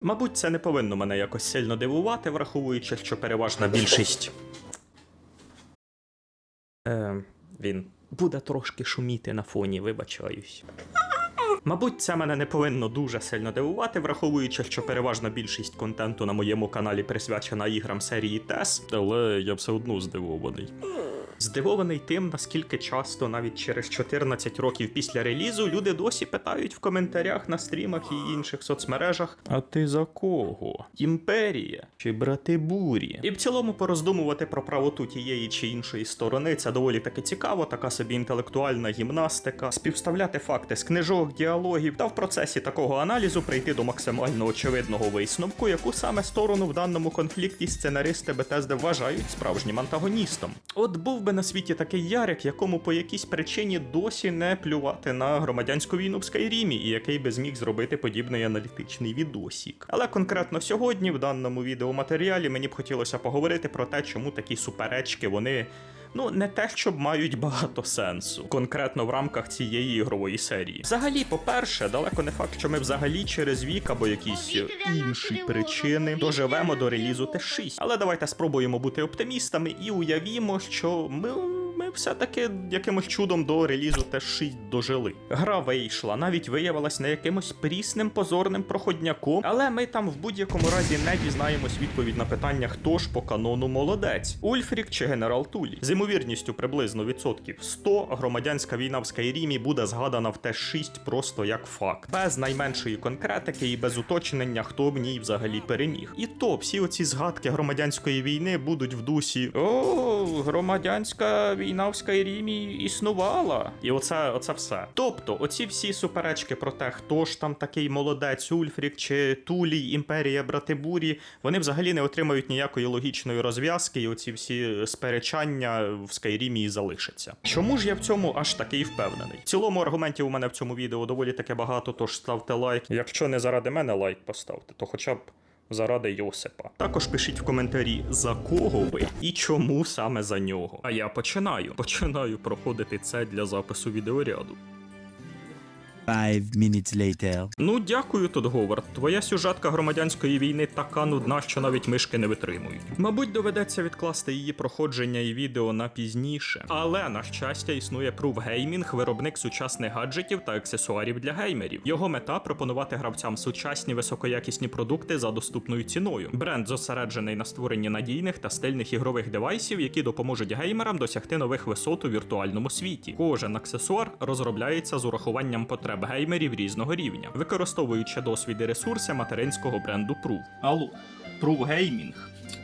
Мабуть, це не повинно мене якось сильно дивувати, враховуючи, що переважна більшість. Е, він буде трошки шуміти на фоні, вибачаюсь. Мабуть, це мене не повинно дуже сильно дивувати, враховуючи, що переважна більшість контенту на моєму каналі присвячена іграм серії TES, але я все одно здивований. Здивований тим, наскільки часто, навіть через 14 років після релізу, люди досі питають в коментарях на стрімах і інших соцмережах: А ти за кого? Імперія чи брати бурі? І в цілому пороздумувати про правоту тієї чи іншої сторони це доволі таки цікаво, така собі інтелектуальна гімнастика, співставляти факти з книжок, діалогів та в процесі такого аналізу прийти до максимально очевидного висновку, яку саме сторону в даному конфлікті сценаристи Бетезди вважають справжнім антагоністом. От був би на світі такий Ярик, якому по якійсь причині досі не плювати на громадянську війну в Скайрімі, і який би зміг зробити подібний аналітичний відосік. Але конкретно сьогодні, в даному відеоматеріалі, мені б хотілося поговорити про те, чому такі суперечки вони. Ну, не те, щоб мають багато сенсу, конкретно в рамках цієї ігрової серії. Взагалі, по-перше, далеко не факт, що ми взагалі через вік або якісь інші причини доживемо до релізу Т6. Але давайте спробуємо бути оптимістами і уявімо, що ми. Ми все-таки якимось чудом до релізу Т6 дожили. Гра вийшла, навіть виявилась не якимось прісним позорним проходняком, але ми там в будь-якому разі не дізнаємось відповідь на питання, хто ж по канону молодець: Ульфрік чи генерал Тулі. З ймовірністю приблизно відсотків 100 громадянська війна в Скайрімі буде згадана в Т6 просто як факт, без найменшої конкретики і без уточнення, хто в ній взагалі переміг. І то всі оці згадки громадянської війни будуть в дусі: О, громадянська війна в Скайрімі існувала. І оце, оце все. Тобто, оці всі суперечки про те, хто ж там такий молодець, Ульфрік чи Тулій, Імперія Братибурі, вони взагалі не отримають ніякої логічної розв'язки, і оці всі сперечання в Скайрімі і залишаться. Чому ж я в цьому аж такий впевнений? В цілому аргументів у мене в цьому відео доволі таки багато, тож ставте лайк. Якщо не заради мене лайк поставте, то хоча б заради Йосипа. Також пишіть в коментарі, за кого ви і чому саме за нього. А я починаю. Починаю проходити це для запису відеоряду. Five minutes later. Ну, дякую, тут Говард. Твоя сюжетка громадянської війни така нудна, що навіть мишки не витримують. Мабуть, доведеться відкласти її проходження і відео на пізніше. Але на щастя існує Proof Gaming, виробник сучасних гаджетів та аксесуарів для геймерів. Його мета пропонувати гравцям сучасні високоякісні продукти за доступною ціною. Бренд зосереджений на створенні надійних та стильних ігрових девайсів, які допоможуть геймерам досягти нових висот у віртуальному світі. Кожен аксесуар розробляється з урахуванням потреб геймерів різного рівня, використовуючи досвід і ресурси материнського бренду Proof. Алло, Proof Gaming.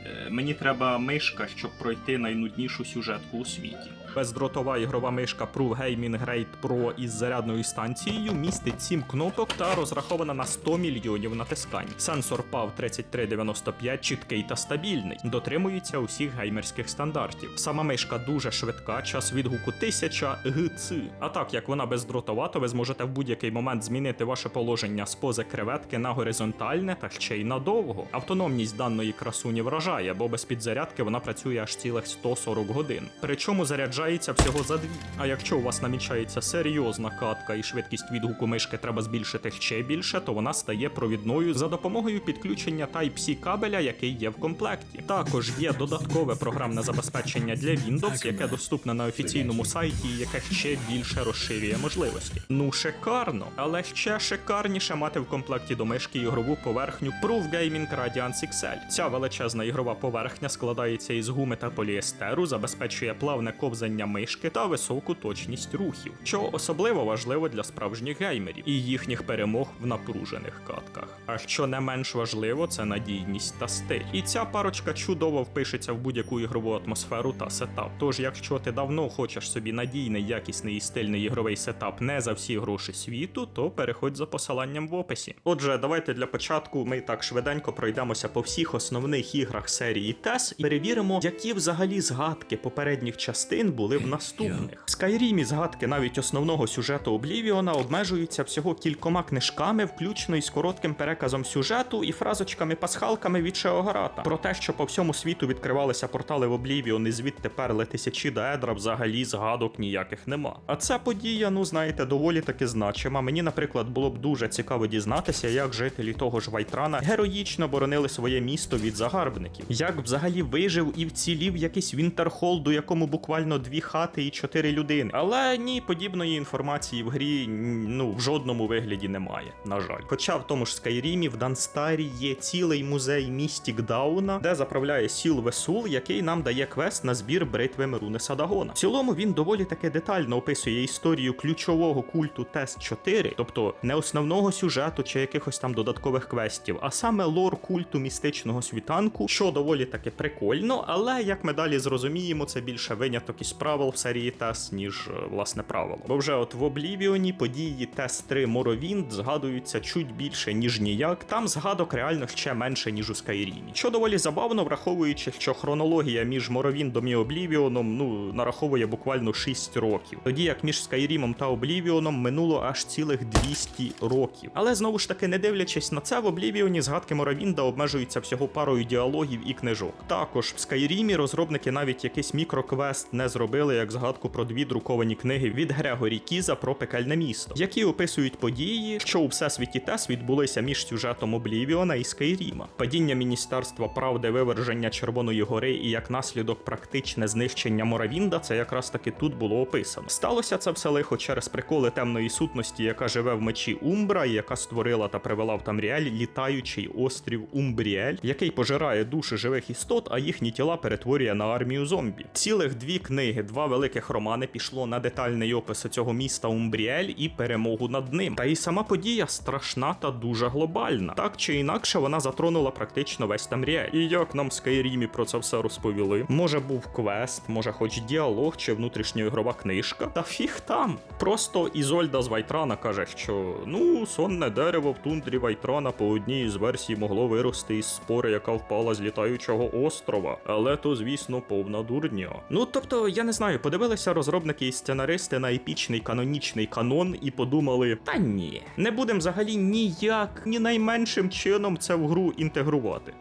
Е, Мені треба мишка, щоб пройти найнуднішу сюжетку у світі. Бездротова ігрова мишка Proof Gaming Grade Pro із зарядною станцією містить 7 кнопок та розрахована на 100 мільйонів натискань. Сенсор PAV 3395 чіткий та стабільний, дотримується усіх геймерських стандартів. Сама мишка дуже швидка, час відгуку 1000 ГЦ. А так як вона бездротова, то ви зможете в будь-який момент змінити ваше положення з пози креветки на горизонтальне та ще й надовго. Автономність даної красуні вражає, бо без підзарядки вона працює аж цілих 140 годин. Причому заряджається всього за дві. А якщо у вас намічається серйозна катка і швидкість відгуку мишки треба збільшити ще більше, то вона стає провідною за допомогою підключення Type-C кабеля, який є в комплекті. Також є додаткове програмне забезпечення для Windows, яке доступне на офіційному сайті, і яке ще більше розширює можливості. Ну шикарно, але ще шикарніше мати в комплекті до мишки ігрову поверхню Proof Gaming Radiance XL. Ця величезна ігрова поверхня складається із гуми та поліестеру, забезпечує плавне ковзання мишки та високу точність рухів, що особливо важливо для справжніх геймерів і їхніх перемог в напружених катках. А що не менш важливо, це надійність та стиль. І ця парочка чудово впишеться в будь-яку ігрову атмосферу та сетап. Тож, якщо ти давно хочеш собі надійний, якісний і стильний ігровий сетап не за всі гроші світу, то переходь за посиланням в описі. Отже, давайте для початку ми так швиденько пройдемося по всіх основних іграх серії TES і перевіримо, які взагалі згадки попередніх частин були були в наступних. В Скайрімі згадки навіть основного сюжету Облівіона обмежуються всього кількома книжками, включно із коротким переказом сюжету і фразочками-пасхалками від Шеогарата. Про те, що по всьому світу відкривалися портали в Облівіон і звідти перли тисячі до Едра, взагалі згадок ніяких нема. А ця подія, ну знаєте, доволі таки значима. Мені, наприклад, було б дуже цікаво дізнатися, як жителі того ж Вайтрана героїчно боронили своє місто від загарбників, як взагалі вижив і вцілів якийсь Вінтерхол, до якому буквально дві хати і чотири людини. Але ні, подібної інформації в грі ну в жодному вигляді немає. На жаль. Хоча в тому ж Скайрімі в Данстарі є цілий музей Містік Дауна, де заправляє сіл Весул, який нам дає квест на збір бритви Меруни Садагона. В цілому він доволі таки детально описує історію ключового культу Тест 4, тобто не основного сюжету чи якихось там додаткових квестів, а саме лор культу містичного світанку, що доволі таки прикольно, але як ми далі зрозуміємо, це більше виняток із правил в серії Тес, ніж е, власне правило. Бо вже от в Облівіоні події Тест 3 Моровінд згадуються чуть більше, ніж ніяк. Там згадок реально ще менше, ніж у Скайрімі. Що доволі забавно, враховуючи, що хронологія між Моровіндом і Облівіоном ну нараховує буквально 6 років. Тоді як між Скайрімом та Облівіоном минуло аж цілих 200 років. Але знову ж таки, не дивлячись на це, в Облівіоні згадки Моровінда обмежуються всього парою діалогів і книжок. Також в Скайрімі розробники навіть якийсь мікроквест не зробили як згадку про дві друковані книги від Грегорі Кіза про пекельне місто, які описують події, що у всесвіті Тес відбулися між сюжетом Облівіона і Скайріма. Падіння Міністерства правди, виверження Червоної гори і як наслідок практичне знищення Моравінда, це якраз таки тут було описано. Сталося це все лихо через приколи темної сутності, яка живе в мечі Умбра, і яка створила та привела в Тамріель літаючий острів Умбріель, який пожирає душі живих істот, а їхні тіла перетворює на армію зомбі. Цілих дві книги, два великих романи пішло на детальний опис цього міста Умбріель і перемогу над ним. Та й сама подія страшна та дуже глобальна. Так чи інакше, вона затронула практично весь Тамріель. І як нам Скайрімі про це все розповіли? Може був квест, може хоч діалог чи внутрішньоігрова книжка. Та фіг там. Просто Ізольда з Вайтрана каже, що ну, сонне дерево в тундрі Вайтрана по одній із версій могло вирости із спори, яка впала з літаючого острова. Але то, звісно, повна дурня. Ну тобто, я не знаю, подивилися розробники і сценаристи на епічний канонічний канон і подумали: та ні, не будемо взагалі ніяк, ні найменшим чином це в гру інтегрувати.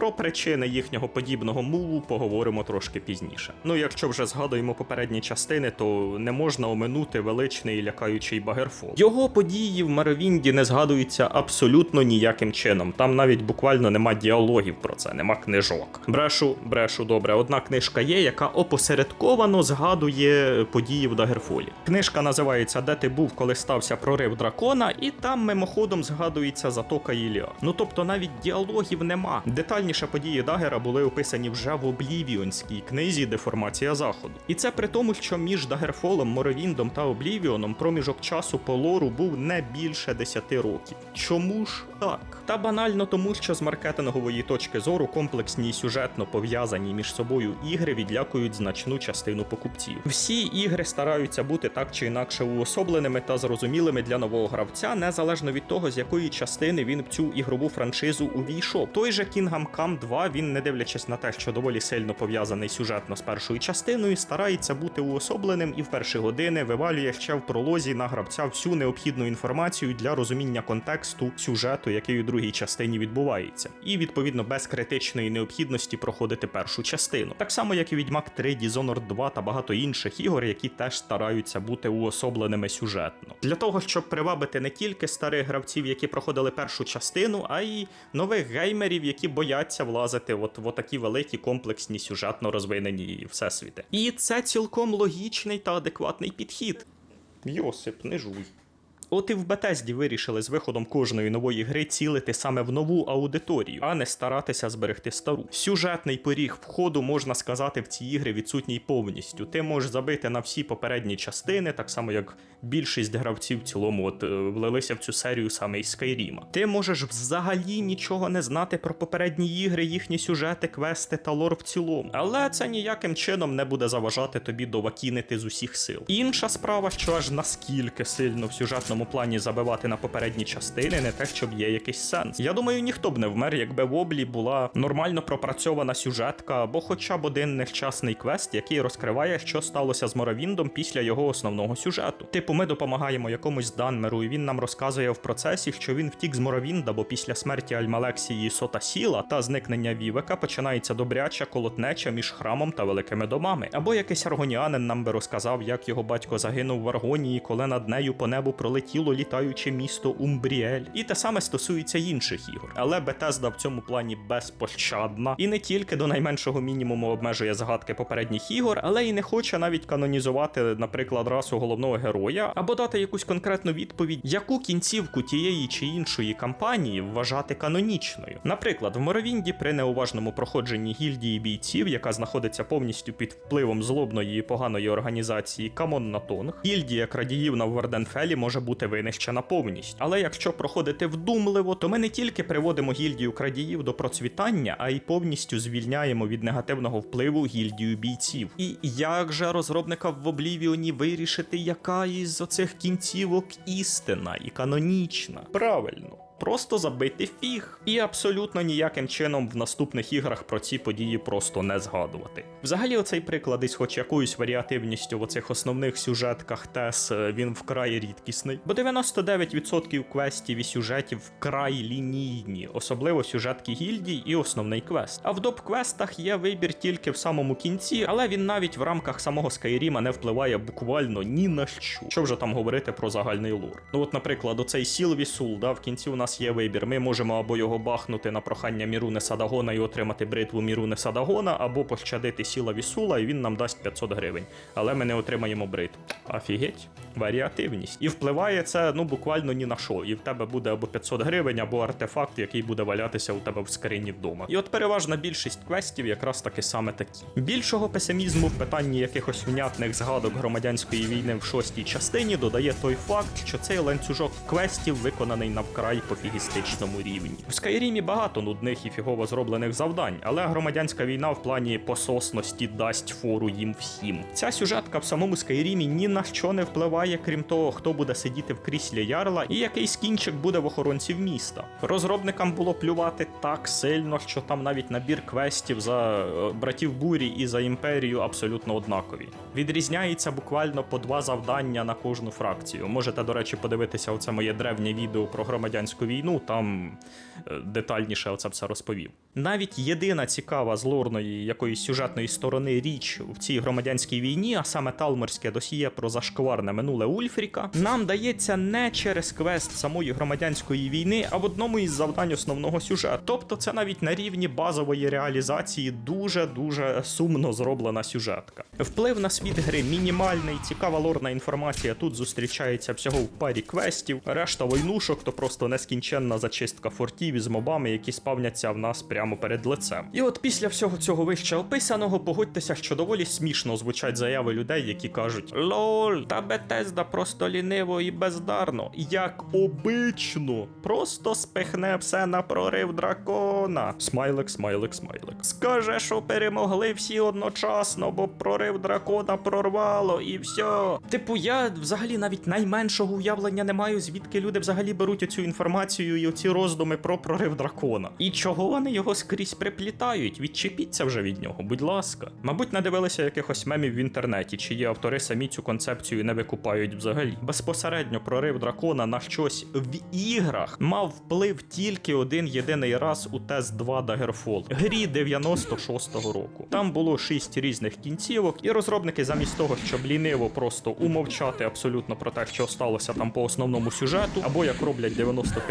Про причини їхнього подібного муву поговоримо трошки пізніше. Ну, якщо вже згадуємо попередні частини, то не можна оминути величний лякаючий Багерфол. Його події в Маровінді не згадуються абсолютно ніяким чином. Там навіть буквально нема діалогів про це, нема книжок. Брешу, брешу, добре. Одна книжка є, яка опосередковано згадує події в Дагерфолі. Книжка називається Де ти був, коли стався прорив дракона, і там мимоходом згадується затока Іліа. Ну тобто навіть діалогів нема. Детальніше події Дагера були описані вже в Облівіонській книзі Деформація Заходу. І це при тому, що між Дагерфолом, Моровіндом та Облівіоном проміжок часу по лору був не більше 10 років. Чому ж так? Та банально тому, що з маркетингової точки зору комплексні і сюжетно пов'язані між собою ігри відлякують значну частину покупців. Всі ігри стараються бути так чи інакше уособленими та зрозумілими для нового гравця, незалежно від того, з якої частини він в цю ігрову франшизу увійшов. Той же Kingdom Come 2, він, не дивлячись на те, що доволі сильно пов'язаний сюжетно з першою частиною, старається бути уособленим і в перші години вивалює ще в пролозі на гравця всю необхідну інформацію для розуміння контексту сюжету, який у другій частині відбувається, і відповідно без критичної необхідності проходити першу частину. Так само, як і Відьмак 3, Dishonored 2 та багато інших ігор, які теж стараються бути уособленими сюжетно. Для того, щоб привабити не тільки старих гравців, які проходили першу частину, а й нових геймерів, які бояться влазити от в такі великі комплексні сюжетно розвинені всесвіти. І це цілком логічний та адекватний підхід. Йосип, не жуй. От і в Бетезді вирішили з виходом кожної нової гри цілити саме в нову аудиторію, а не старатися зберегти стару. Сюжетний поріг входу, можна сказати, в ці ігри відсутній повністю. Ти можеш забити на всі попередні частини, так само як більшість гравців в цілому от е, влилися в цю серію саме із Скайріма. Ти можеш взагалі нічого не знати про попередні ігри, їхні сюжети, квести та лор в цілому. Але це ніяким чином не буде заважати тобі довакінити з усіх сил. Інша справа, що аж наскільки сильно в сюжетному сюжетному плані забивати на попередні частини, не те, щоб є якийсь сенс. Я думаю, ніхто б не вмер, якби в облі була нормально пропрацьована сюжетка або хоча б один нещасний квест, який розкриває, що сталося з Моровіндом після його основного сюжету. Типу, ми допомагаємо якомусь Данмеру, і він нам розказує в процесі, що він втік з Моровінда, бо після смерті Альмалексії Сота Сіла та зникнення Вівека починається добряча колотнеча між храмом та великими домами. Або якийсь аргоніанин нам би розказав, як його батько загинув в Аргонії, коли над нею по небу пролетіло літаюче місто Умбріель. І те саме стосується інших ігор. Але Бетезда в цьому плані безпощадна і не тільки до найменшого мінімуму обмежує загадки попередніх ігор, але й не хоче навіть канонізувати, наприклад, расу головного героя, або дати якусь конкретну відповідь, яку кінцівку тієї чи іншої кампанії вважати канонічною. Наприклад, в Моровінді при неуважному проходженні гільдії бійців, яка знаходиться повністю під впливом злобної і поганої організації Камон Натонг, гільдія крадіїв на Варденфелі може бути винищена повністю. Але якщо проходити вдумливо, то ми не тільки приводимо гільдію крадіїв до процвітання, а й повністю звільняємо від негативного впливу гільдію бійців. І як же розробника в Облівіоні вирішити, яка із оцих кінцівок істина і канонічна? Правильно. Просто забити фіг, і абсолютно ніяким чином в наступних іграх про ці події просто не згадувати. Взагалі, оцей приклад із хоч якоюсь варіативністю в оцих основних сюжетках ТЕС е, він вкрай рідкісний, бо 99% квестів і сюжетів вкрай лінійні, особливо сюжетки гільдій і основний квест. А в доп-квестах є вибір тільки в самому кінці, але він навіть в рамках самого Скайріма не впливає буквально ні на що. Що вже там говорити про загальний лор. Ну от, наприклад, оцей Сілвісул, да, в кінці у нас є вибір. Ми можемо або його бахнути на прохання Міруни Садагона і отримати бритву Міруни Садагона, або пощадити сіла Вісула, і він нам дасть 500 гривень. Але ми не отримаємо бритву. Офігеть, варіативність. І впливає це ну буквально ні на що. І в тебе буде або 500 гривень, або артефакт, який буде валятися у тебе в скрині вдома. І от переважна більшість квестів якраз таки саме такі. Більшого песимізму в питанні якихось внятних згадок громадянської війни в шостій частині додає той факт, що цей ланцюжок квестів виконаний на вкрай пофігістичному рівні. В Скайрімі багато нудних і фігово зроблених завдань, але громадянська війна в плані пососності дасть фору їм всім. Ця сюжетка в самому Скайрімі ні на що не впливає, крім того, хто буде сидіти в кріслі ярла і який скінчик буде в охоронців міста. Розробникам було плювати так сильно, що там навіть набір квестів за е, братів бурі і за імперію абсолютно однакові. Відрізняється буквально по два завдання на кожну фракцію. Можете, до речі, подивитися оце моє древнє відео про громадянську війну, там е, детальніше оце все розповів. Навіть єдина цікава з лорної якоїсь сюжетної сторони річ в цій громадянській війні, а саме талморське досьє про зашкварне минуле Ульфріка, нам дається не через квест самої громадянської війни, а в одному із завдань основного сюжету. Тобто це навіть на рівні базової реалізації дуже дуже сумно зроблена сюжетка. Вплив на світ гри мінімальний, цікава лорна інформація тут зустрічається всього в парі квестів. Решта войнушок то просто нескінченна зачистка фортів із мобами, які спавняться в нас прямо перед лицем. І от після всього цього вище описаного, погодьтеся, що доволі смішно звучать заяви людей, які кажуть: Лол, та Бетезда просто ліниво і бездарно, як обично, просто спихне все на прорив дракона. Смайлик, смайлик, смайлик. Скаже, що перемогли всі одночасно, бо прорив дракона прорвало і все. Типу, я взагалі навіть найменшого уявлення не маю, звідки люди взагалі беруть оцю інформацію і оці роздуми про прорив дракона. І чого вони його скрізь приплітають? Відчепіться вже від нього, будь ласка. Мабуть, надивилися якихось мемів в інтернеті, чиї автори самі цю концепцію не викупають взагалі. Безпосередньо прорив дракона на щось в іграх мав вплив тільки один єдиний раз у тест 2 Daggerfall, грі 96-го року. Там було шість різних кінцівок, і розробники замість того, щоб ліниво просто умовчати абсолютно про те, що сталося там по основному сюжету, або як роблять 95%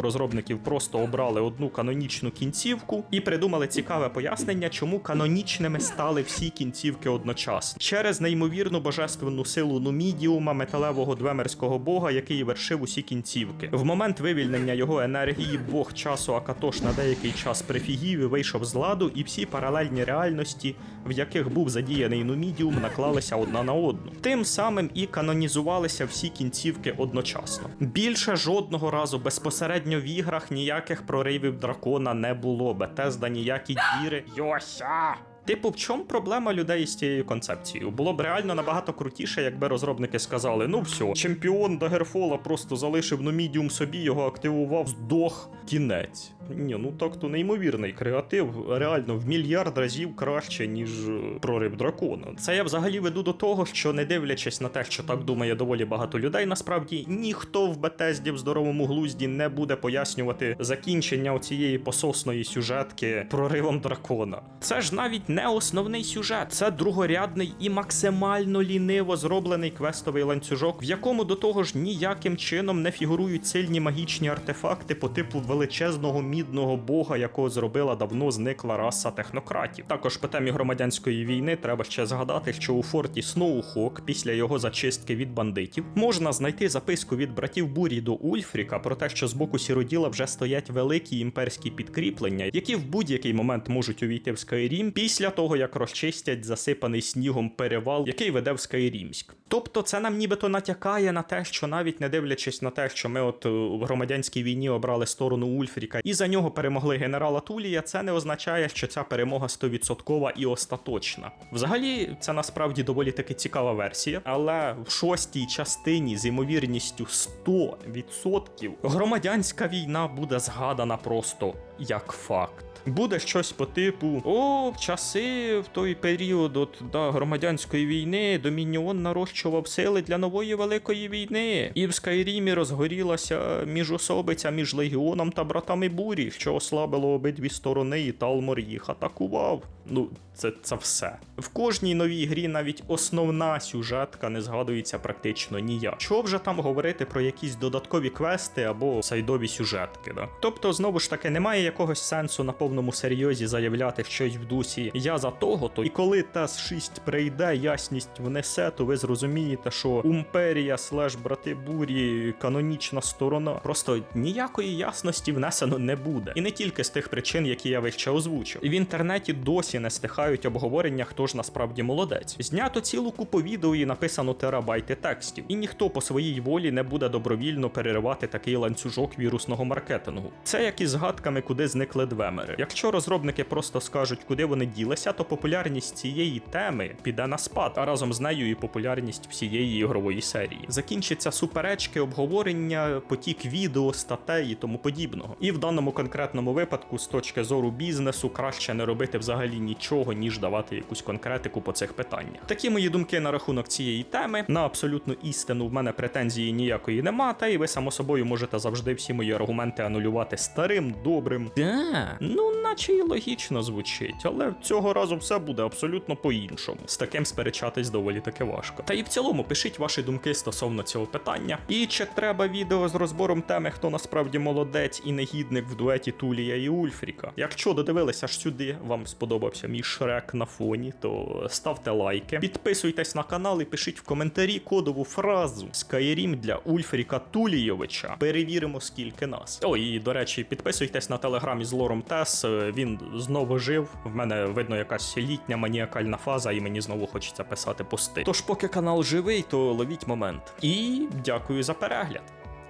розробників, просто обрали одну канонічну кінцівку і придумали цікаве пояснення, чому канонічними стали всі кінцівки одночасно через неймовірну божественну силу Нумідіума, металевого двемерського бога, який вершив усі кінцівки. В момент вивільнення його енергії бог часу Акатош на деякий час прифігів і вийшов з ладу, і всі паралельні реальності, в яких був задіяний Нумідіум, наклалися одна на одну. Тим самим і канонізувалися всі кінцівки одночасно. Більше жодного разу безпосередньо в іграх ніяких проривів дракона не було. Бетезда ніякі діри. Йося! Типу, в чому проблема людей з цією концепцією? Було б реально набагато крутіше, якби розробники сказали: ну все, чемпіон Дагерфола просто залишив ну мідіум собі, його активував, здох, кінець. Ні, ну так то неймовірний креатив, реально в мільярд разів краще, ніж е, прорив дракона. Це я взагалі веду до того, що не дивлячись на те, що так думає доволі багато людей, насправді ніхто в Бетезді в здоровому глузді не буде пояснювати закінчення цієї пососної сюжетки проривом дракона. Це ж навіть не основний сюжет, це другорядний і максимально ліниво зроблений квестовий ланцюжок, в якому до того ж ніяким чином не фігурують сильні магічні артефакти по типу величезного мідного бога, якого зробила давно зникла раса технократів. Також по темі громадянської війни треба ще згадати, що у форті Сноухок після його зачистки від бандитів можна знайти записку від братів Бурі до Ульфріка про те, що з боку сіроділа вже стоять великі імперські підкріплення, які в будь-який момент можуть увійти в Скайрім після того, як розчистять засипаний снігом перевал, який веде в Скайрімськ. Тобто, це нам нібито натякає на те, що навіть не дивлячись на те, що ми от е, в громадянській війні обрали сторону Ульфріка і за нього перемогли генерала Тулія, це не означає, що ця перемога 100% і остаточна. Взагалі, це насправді доволі таки цікава версія, але в шостій частині з ймовірністю 100% громадянська війна буде згадана просто як факт. Буде щось по типу: О, в часи в той період от, да, громадянської війни Домініон нарощував сили для нової великої війни. І в Скайрімі розгорілася міжособиця між легіоном та братами бурі, що ослабило обидві сторони, і Талмор їх атакував. Ну, це, це все. В кожній новій грі навіть основна сюжетка не згадується практично ніяк. Що вже там говорити про якісь додаткові квести або сайдові сюжетки, да? Тобто, знову ж таки, немає якогось сенсу на повному серйозі заявляти щось в дусі я за того, то і коли тес 6 прийде, ясність внесе, то ви зрозумієте, що Умперія слеш брати бурі канонічна сторона. Просто ніякої ясності внесено не буде. І не тільки з тих причин, які я вище озвучив. І в інтернеті досі не стихають обговорення, хто ж насправді молодець. Знято цілу купу відео і написано терабайти текстів. І ніхто по своїй волі не буде добровільно переривати такий ланцюжок вірусного маркетингу. Це як із згадками, куди зникли двемери. Якщо розробники просто скажуть, куди вони ділися, то популярність цієї теми піде на спад, а разом з нею і популярність всієї ігрової серії. Закінчаться суперечки, обговорення, потік відео, статей і тому подібного. І в даному конкретному випадку, з точки зору бізнесу, краще не робити взагалі нічого, ніж давати якусь конкретику по цих питаннях. Такі мої думки на рахунок цієї теми. На абсолютну істину в мене претензії ніякої нема, та і ви само собою можете завжди всі мої аргументи анулювати старим, добрим. Да. Ну, наче і логічно звучить, але цього разу все буде абсолютно по-іншому. З таким сперечатись доволі таки важко. Та і в цілому пишіть ваші думки стосовно цього питання. І чи треба відео з розбором теми, хто насправді молодець і негідник в дуеті Тулія і Ульфріка. Якщо додивилися аж сюди, вам сподобався мій шрек на фоні, то ставте лайки, підписуйтесь на канал і пишіть в коментарі кодову фразу Skyrim для Ульфріка Тулійовича. Перевіримо, скільки нас. О, і до речі, підписуйтесь на телеграмі з лором Тес. Е, Він знову жив. В мене видно якась літня маніакальна фаза, і мені знову хочеться писати пости. Тож, поки канал живий, то ловіть момент. І дякую за перегляд.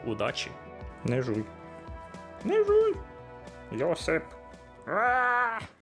Удачі. Не жуй. Не жуй. Йосип.